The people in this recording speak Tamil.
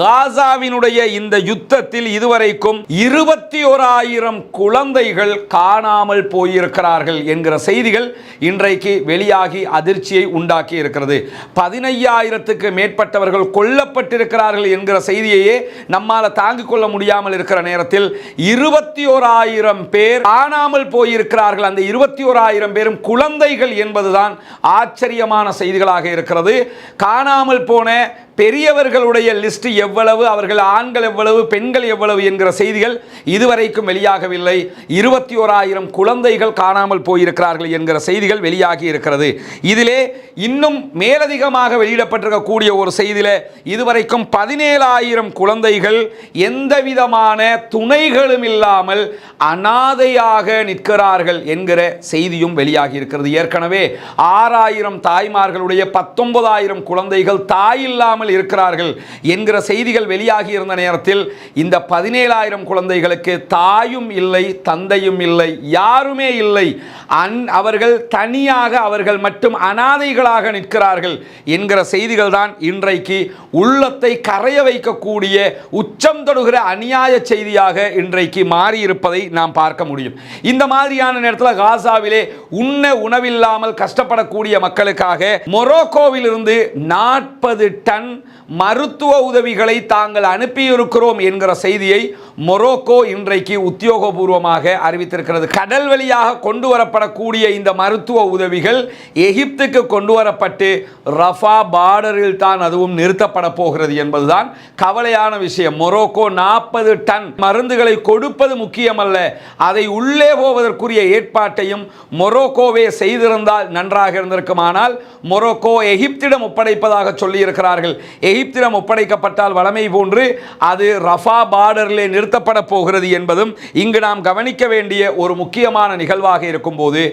காசாவினுடைய இந்த யுத்தத்தில் இதுவரைக்கும் இருபத்தி ஓராயிரம் குழந்தைகள் காணாமல் போயிருக்கிறார்கள் என்கிற செய்திகள் இன்றைக்கு வெளியாகி அதிர்ச்சியை உண்டாக்கி இருக்கிறது. பதினையாயிரத்துக்கு மேற்பட்டவர்கள் கொல்லப்பட்டிருக்கிறார்கள் என்கிற செய்தியையே நம்மால் தாங்கிக் கொள்ள முடியாமல் இருக்கிற நேரத்தில் இருபத்தி ஓராயிரம் பேர் காணாமல் போயிருக்கிறார்கள். அந்த இருபத்தி ஓராயிரம் பேரும் குழந்தைகள் என்பதுதான் ஆச்சரியமான செய்திகளாக இருக்கிறது. காணாமல் போன பெரியவர்களுடைய லிஸ்ட் எவ்வளவு அவர்கள் ஆண்கள் எவ்வளவு பெண்கள் எவ்வளவு என்கிற செய்திகள் இதுவரைக்கும் வெளியாகவில்லை. இருபத்தி ஓராயிரம் குழந்தைகள் காணாமல் போயிருக்கிறார்கள் என்கிற செய்திகள் வெளியாகி இருக்கிறது. இதிலே இன்னும் மேலதிகமாக வெளியிடப்பட்டிருக்கக்கூடிய ஒரு செய்தியில் இதுவரைக்கும் பதினேழாயிரம் குழந்தைகள் எந்த விதமான துணைகளும் இல்லாமல் அனாதையாக நிற்கிறார்கள் என்கிற செய்தியும் வெளியாகி இருக்கிறது. ஏற்கனவே ஆறாயிரம் தாய்மார்களுடைய பத்தொன்பதாயிரம் குழந்தைகள் தாய் இல்லாமல் இருக்கிறார்கள் என்கிற செய்திகள் வெளியாகி இருந்த நேரத்தில் இந்த பதினேழாயிரம் குழந்தைகளுக்கு தாயும் இல்லை தந்தையும் இல்லை யாருமே இல்லை. அன் அவர்கள் தனியாக அவர்கள் மட்டும் அனாதைகளாக நிற்கிறார்கள் என்கிற செய்திகள் தான் இன்றைக்கு உள்ளத்தை கரைய வைக்கக்கூடிய உச்சம் தொடுகிற அநியாய செய்தியாக இன்றைக்கு மாறியிருப்பதை நாம் பார்க்க முடியும். இந்த மாதிரியான நேரத்தில் காசாவிலே உண்ண உணவில்லாமல் கஷ்டப்படக்கூடிய மக்களுக்காக மொரோக்கோவிலிருந்து நாற்பது டன் மருத்துவ உதவி உதவிகளை தாங்கள் அனுப்பியிருக்கிறோம் என்கிற செய்தியை மொரோக்கோ இன்றைக்கு உத்தியோகபூர்வமாக அறிவித்திருக்கிறது. கடல் வழியாக கொண்டு வரப்படக்கூடிய இந்த மருத்துவ உதவிகள் எகிப்துக்கு கொண்டு வரப்பட்டு ரஃபா பார்டரில் தான் அதுவும் நிறுத்தப்பட போகிறது என்பதுதான் கவலையான விஷயம். மொரோக்கோ நாற்பது டன் மருந்துகளை கொடுப்பது முக்கியமல்ல. அதை உள்ளே போவதற்குரிய ஏற்பாட்டையும் மொரோக்கோவே செய்திருந்தால் நன்றாக இருந்திருக்குமானால் மொரோக்கோ எகிப்திடம் ஒப்படைப்பதாக சொல்லியிருக்கிறார்கள். எகிப்திடம் ஒப்படைக்கப்பட்ட ஒப்படைக்கப்பட்டால் வளமை போன்று அது ரஃபா பார்டரிலே நிறுத்தப்பட போகிறது என்பதும் இங்கு நாம் கவனிக்க வேண்டிய ஒரு முக்கியமான நிகழ்வாக இருக்கும்போது